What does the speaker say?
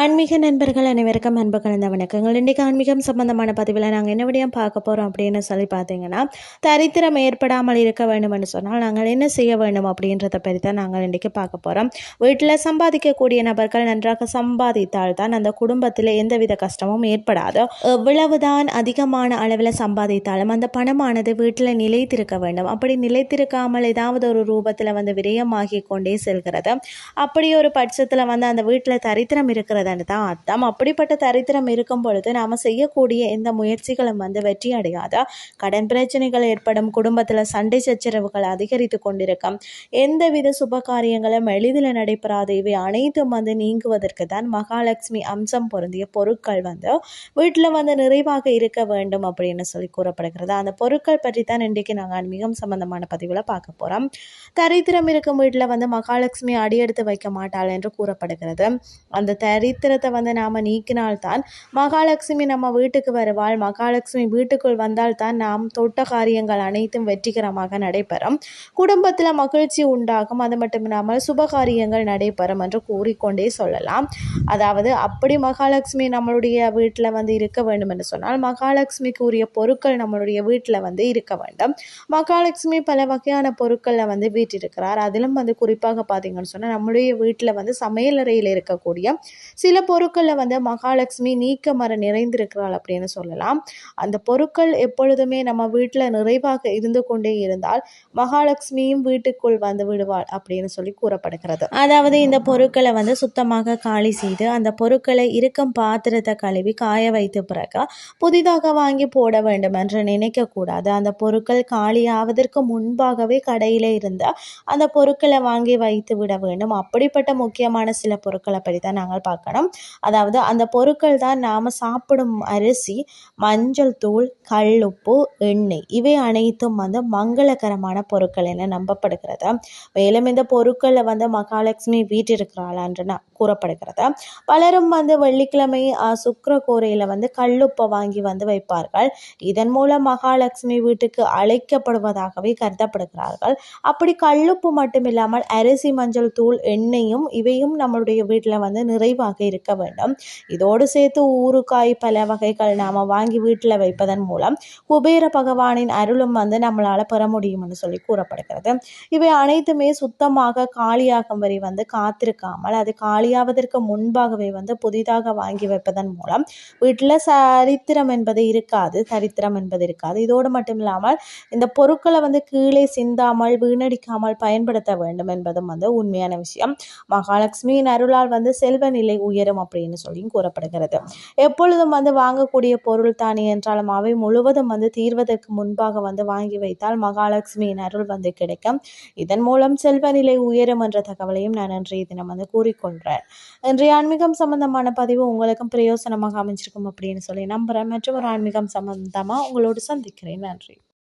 ஆன்மீக நண்பர்கள் அனைவருக்கும் அன்பு கலந்த வணக்கங்கள். இன்றைக்கு ஆன்மீகம் சம்பந்தமான பதிவில் நாங்கள் என்ன விடையும் பார்க்க போகிறோம் அப்படின்னு சொல்லி பார்த்தீங்கன்னா தரித்திரம் ஏற்படாமல் இருக்க வேண்டும்னு சொன்னால் நாங்கள் என்ன செய்ய வேண்டும் அப்படின்றத பற்றி தான் நாங்கள் இன்றைக்கி பார்க்க போகிறோம் வீட்டில் சம்பாதிக்கக்கூடிய நபர்கள் நன்றாக சம்பாதித்தால் தான் அந்த குடும்பத்தில் எந்தவித கஷ்டமும் ஏற்படாதோ. எவ்வளவுதான் அதிகமான அளவில் சம்பாதித்தாலும் அந்த பணமானது வீட்டில் நிலைத்திருக்க வேண்டும். அப்படி நிலைத்திருக்காமல் ஏதாவது ஒரு ரூபத்தில் வந்து விரயமாகி கொண்டே செல்கிறது. அப்படி ஒரு பட்சத்தில் வந்து அந்த வீட்டில் தரித்திரம் இருக்கிறது இருக்கிறதுன்னு தான் அர்த்தம். அப்படிப்பட்ட தரித்திரம் இருக்கும் பொழுது நாம் செய்யக்கூடிய எந்த முயற்சிகளும் வந்து வெற்றி அடையாதா? கடன் பிரச்சனைகள் ஏற்படும் குடும்பத்தில் சண்டை சச்சரவுகள் அதிகரித்து கொண்டிருக்கும். எந்தவித சுப காரியங்களும் எளிதில் நடைபெறாது. இவை அனைத்தும் வந்து நீங்குவதற்கு தான் மகாலட்சுமி அம்சம் பொருந்திய பொருட்கள் வந்து வீட்டில் வந்து நிறைவாக இருக்க வேண்டும் அப்படின்னு சொல்லி கூறப்படுகிறது. அந்த பொருட்கள் பற்றி தான் இன்றைக்கு நாங்கள் ஆன்மீகம் சம்பந்தமான பதிவில் பார்க்க போகிறோம் தரித்திரம் இருக்கும் வீட்டில் வந்து மகாலட்சுமி அடியெடுத்து வைக்க மாட்டாள் என்று கூறப்படுகிறது. அந்த தரி தரித்திரத்தை வந்து நாம் நீக்கினால்தான் மகாலட்சுமி நம்ம வீட்டுக்கு வருவாள். மகாலட்சுமி வீட்டுக்குள் வந்தால்தான் நாம் தொட்ட காரியங்கள் அனைத்தும் வெற்றிகரமாக நடைபெறும். குடும்பத்தில் மகிழ்ச்சி உண்டாகும். அது மட்டும் இல்லாமல் சுப காரியங்கள் நடைபெறும் என்று கூறிக்கொண்டே சொல்லலாம். அதாவது அப்படி மகாலட்சுமி நம்மளுடைய வீட்டில் வந்து இருக்க வேண்டும் என்று சொன்னால் மகாலட்சுமிக்கு உரிய பொருட்கள் நம்மளுடைய வீட்டில் வந்து இருக்க வேண்டும். மகாலட்சுமி பல வகையான பொருட்களில் வந்து வீட்டிருக்கிறார். அதிலும் வந்து குறிப்பாக பார்த்தீங்கன்னு சொன்னால் நம்மளுடைய வீட்டில் வந்து சமையலறையில் இருக்கக்கூடிய சில பொருட்களில் வந்து மகாலட்சுமி நீக்க மர நிறைந்திருக்கிறாள் அப்படின்னு சொல்லலாம். அந்த பொருட்கள் எப்பொழுதுமே நம்ம வீட்டில் நிறைவாக இருந்து கொண்டே இருந்தால் மகாலட்சுமியும் வீட்டுக்குள் வந்து விடுவாள் அப்படின்னு சொல்லி கூறப்படுகிறது. அதாவது இந்த பொருட்களை வந்து சுத்தமாக காலி செய்து அந்த பொருட்களை இருக்கும் பாத்திரத்தை கழுவி காய வைத்த பிறகு புதிதாக வாங்கி போட வேண்டும் என்று நினைக்கக்கூடாது அந்த பொருட்கள் காலியாவதற்கு முன்பாகவே கடையில் இருந்த அந்த பொருட்களை வாங்கி வைத்து விட வேண்டும். அப்படிப்பட்ட முக்கியமான சில பொருட்களை பற்றி தான் நாங்கள் பார்க்கலாம் பார்க்கணும் அதாவது அந்த பொருட்கள் தான் நாம் சாப்பிடும் அரிசி மஞ்சள் தூள் கல் உப்பு எண்ணெய். இவை அனைத்தும் வந்து மங்களகரமான பொருட்கள் என நம்பப்படுகிறது. மேலும் இந்த பொருட்களில் வந்து மகாலட்சுமி வீட்டிருக்கிறாளான்ற கூறப்படுகிறது. பலரும் வந்து வெள்ளிக்கிழமை சுக்கர வந்து கல்லுப்பை வாங்கி வந்து வைப்பார்கள். இதன் மூலம் மகாலட்சுமி வீட்டுக்கு அழைக்கப்படுவதாகவே கருதப்படுகிறார்கள். அப்படி கல்லுப்பு மட்டும் இல்லாமல் அரிசி மஞ்சள் தூள் எண்ணெயும் இவையும் நம்மளுடைய வீட்டில் வந்து நிறைவாக இருக்க வேண்டும். இதோடு சேர்த்து ஊறுகாய் பல வகைகள் நாம் வாங்கி வீட்டில் வைப்பதன் மூலம் குபேர பகவானின் அருளும் வந்து நம்மளால் பெற முடியும்னு சொல்லி கூறப்படுகிறது. இவை அனைத்துமே சுத்தமாக காலியாகும் வரை வந்து காத்திருக்காமல் அது காலியாவதற்கு முன்பாகவே வந்து புதிதாக வாங்கி வைப்பதன் மூலம் வீட்டில் சரித்திரம் என்பது இருக்காது சரித்திரம் என்பது இருக்காது. இதோடு மட்டும் இல்லாமல் இந்த பொருட்களை வந்து கீழே சிந்தாமல் வீணடிக்காமல் பயன்படுத்த வேண்டும் என்பதும் வந்து உண்மையான விஷயம். மகாலட்சுமியின் அருளால் வந்து செல்வ நிலை உயரும் அப்படின்னு சொல்லியும் கூறப்படுகிறது. எப்பொழுதும் வந்து வாங்கக்கூடிய பொருள் தானே என்றாலும் அவை முழுவதும் வந்து தீர்வதற்கு முன்பாக வந்து வாங்கி வைத்தால் மகாலட்சுமியின் அருள் வந்து கிடைக்கும். இதன் மூலம் செல்வ நிலை உயரும் என்ற தகவலையும் நான் இன்றைய தினம் வந்து கூறிக்கொள்கிறேன் இன்றைய ஆன்மீகம் சம்பந்தமான பதிவு உங்களுக்கும் பிரயோசனமாக அமைஞ்சிருக்கும் அப்படின்னு சொல்லி நம்புகிறேன் மற்றும் ஒரு ஆன்மீகம் சம்பந்தமாக உங்களோடு சந்திக்கிறேன். நன்றி.